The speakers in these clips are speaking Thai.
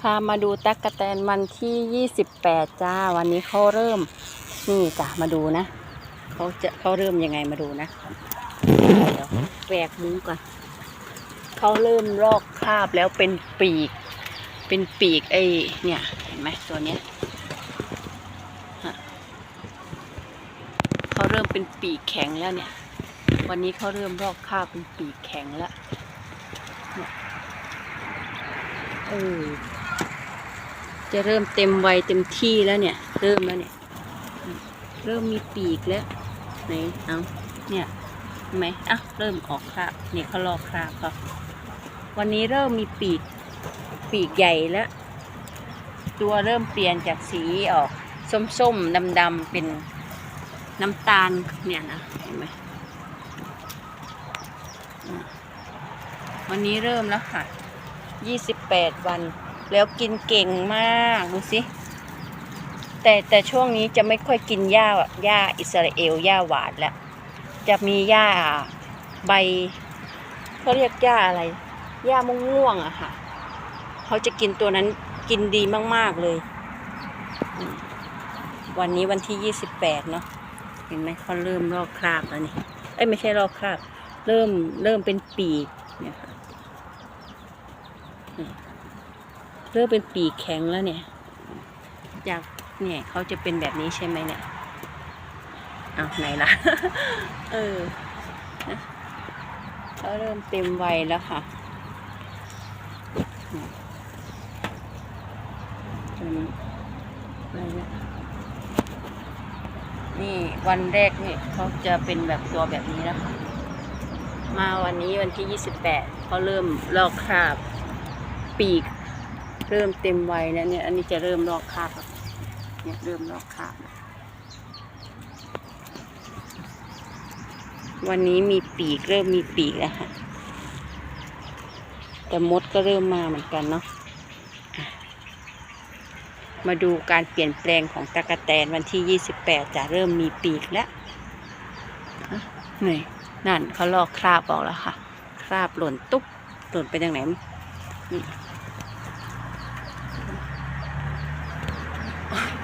พามาดูตั๊กแตนวันที่ 28 จ้า วันนี้เขาเริ่ม นี่จ้ะมาดูนะเขาจะเขาเริ่มยังไงมาดูนะเดี๋ยวแหวกมุ้งก่อนเขาเริ่มลอกคราบแล้วเป็นปีก เป็นปีกไอ้เนี่ยเห็นไหมตัวเนี้ยเขาเริ่มเป็นปีกแข็งแล้วเนี่ย วันนี้เขาเริ่มลอกคราบเป็นปีกแข็งแล้วเออ จะเริ่มเต็มวัยเต็มที่แล้วเนี่ย เริ่มแล้วเนี่ย เริ่มมีปีกแล้วไหนเอาเนี่ยเห็นไหมอะเริ่มออกคราบเนี่ยเขาลอกคราบเขาวันนี้เริ่มมีปีกปีกใหญ่แล้ว ตัวเริ่มเปลี่ยนจากสีออก ส้มๆดำๆเป็นน้ำตาลเนี่ยนะเห็นไหมวันนี้เริ่มแล้วค่ะ 28 วัน แล้วกินเก่งมากดูสิ แต่แต่ช่วงนี้จะไม่ค่อยกินหญ้าหญ้าอิสราเอลหญ้าหวานแล้ว จะมีหญ้าใบเขาเรียกหญ้าอะไรหญ้าม่วงม่วงๆอะค่ะ เขาจะกินตัวนั้นกินดีมากๆเลย วันนี้วันที่28เนาะเห็นไหมเขาเริ่มลอกคราบแล้วนี่เอ้ยไม่ใช่ลอกคราบ เริ่มเริ่มเป็นปีกเนี่ยค่ะ เริ่มเป็นปีกแข็งแล้วเนี่ยจากเนี่ยเขาจะเป็นแบบนี้ใช่ไหมเนี่ยเอาไหนล่ะ เออนะเขาเริ่มเต็มวัยแล้วค่ะนี่วันแรกเนี่ยเขาจะเป็นแบบตัวแบบนี้แล้วค่ะมาวันนี้วันที่ 28เขาเริ่มลอกคราบปีก เริ่มเต็มวัยแล้วเนี่ย อันนี้จะเริ่มลอกคราบเนี่ยเริ่มลอกคราบวันนี้มีปีกเริ่มมีปีกแล้วค่ะ แต่มดก็เริ่มมาเหมือนกันเนาะมาดูการเปลี่ยนแปลงของตะกะแตนวันที่ 28 จะเริ่มมีปีกแล้วนี่นั่นเขาลอกคราบออกแล้วค่ะ คราบหล่นตุ๊บหล่นไปทางไหน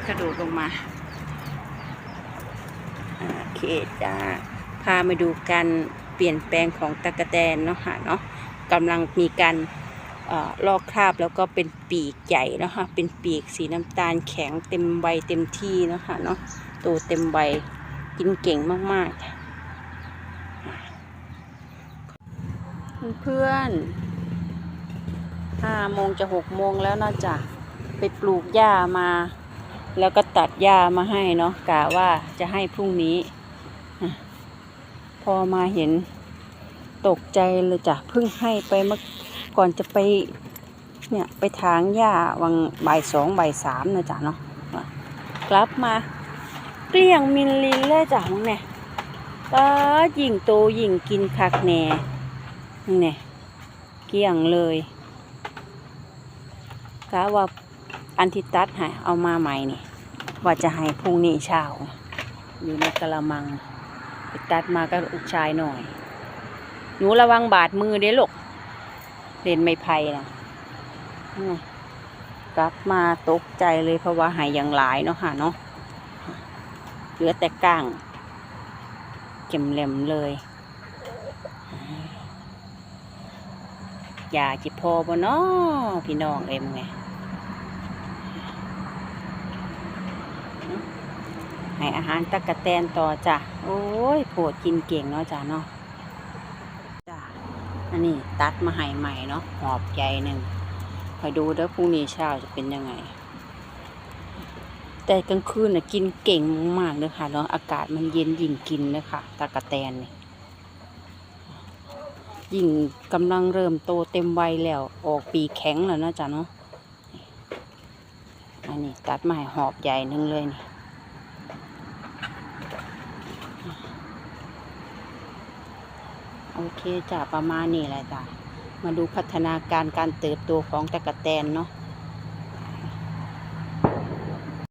กระโดดลงมาโอเคจ้าพามาดูการเปลี่ยนแปลงของตะกะแตนเนาะค่ะเนาะกำลังมีการอลอกคราบแล้วก็เป็นปีกใหญ่เนาะค่ะเป็นปีกสีน้ำตาลแข็งเต็มใบเต็มที่เนาะค่ะเนาะโตเต็มใบกินเก่งมากๆเพื่อนห้าโมงจะหกโมงแล้วนาะจ้ะไปปลูกหญ้ามา แล้วก็ตัดหญ้ามาให้เนาะกะว่าจะให้พรุ่งนี้ พอมาเห็นตกใจเลยจ้ะเพิ่งให้ไปเมื่อก่อนจะไปเนี่ยไปถางหญ้าวังบ่ายสองบ่ายสามนะจ๊ะเนาะกลับมาเกลี้ยงมิลลินเลยจ้ะมึงเนี่ยก็ยิงโตยิงกินคักแน่เนี่ยเกลี้ยงเลยกะว่าอันที่ตัดให้เอามาใหม่นี่ ว่าจะให้พรุ่งนี้เช้า อยู่ในกระมังไปตัดมาก็ลูกชายหน่อย หนูระวังบาดมือเด้ลูกเล่นไม่ไผ่นะกลับมาตกใจเลยเพราะว่าหายอย่างหลายเนาะค่ะเนาะเหลือแต่ก้างเก็มเหลมเลยอยาจิพอบ่เนาะพี่น้องเอ็มไง ให้อาหารตะกะแตนต่อจ้ะ โอ้ยโปรดกินเก่งเนาะจ้ะเนาะจ้ะอันนี้ตัดมาให้ใหม่เนาะหอบใหญ่หนึ่งคอยดูเด้อพรุ่งนี้เช้าจะเป็นยังไง แต่กลางคืนน่ะกินเก่งมากเลยค่ะเนาะอากาศมันเย็นยิ่งกินเลยค่ะตะกะแตนนี่ยิ่งกำลังเริ่มโตเต็มวัยแล้วออกปีแข็งแล้วนะจ้ะเนาะอันนี้ตัดมาให้หอบใหญ่หนึ่งเลยนี่ โอเคจ้ะประมาณนี้แหละจ้ะมาดูพัฒนาการการเติบโตของตะกะแตนเนาะ